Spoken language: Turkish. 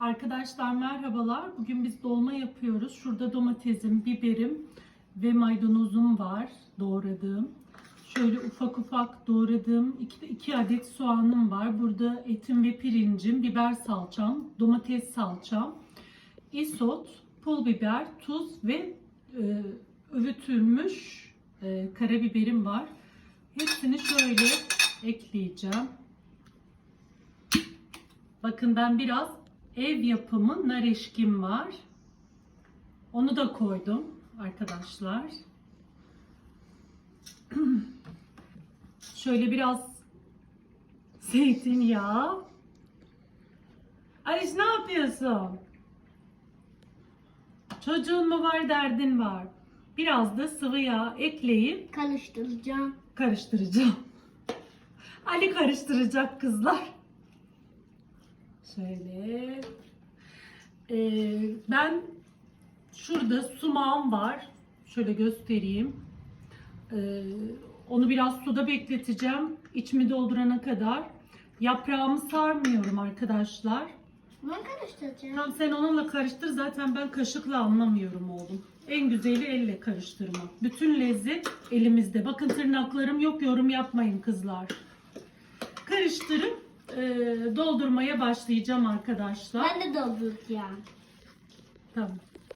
Arkadaşlar merhabalar. Bugün biz dolma yapıyoruz. Şurada domatesim, biberim ve maydanozum var doğradığım. Şöyle ufak ufak doğradığım iki, iki adet soğanım var. Burada etim ve pirincim, biber salçam, domates salçam, isot, pul biber, tuz ve e, öğütülmüş e, karabiberim var. Hepsini şöyle ekleyeceğim. Bakın ben biraz ev yapımı nar eşkim var. Onu da koydum arkadaşlar. Şöyle biraz zeytinyağı. Aliş ne yapıyorsun? Çocuğun mu var derdin var. Biraz da sıvı yağ ekleyip Karıştıracağım. karıştıracağım. Ali karıştıracak kızlar. Şöyle. Ee, ben şurada sumağım var. Şöyle göstereyim. Ee, onu biraz suda bekleteceğim. İçimi doldurana kadar. Yaprağımı sarmıyorum arkadaşlar. Ben karıştıracağım. Tamam sen onunla karıştır. Zaten ben kaşıkla anlamıyorum oğlum. En güzeli elle karıştırma. Bütün lezzet elimizde. Bakın tırnaklarım yok yorum yapmayın kızlar. Karıştırıp e, doldurmaya başlayacağım arkadaşlar. Ben de dolduracağım. Tamam.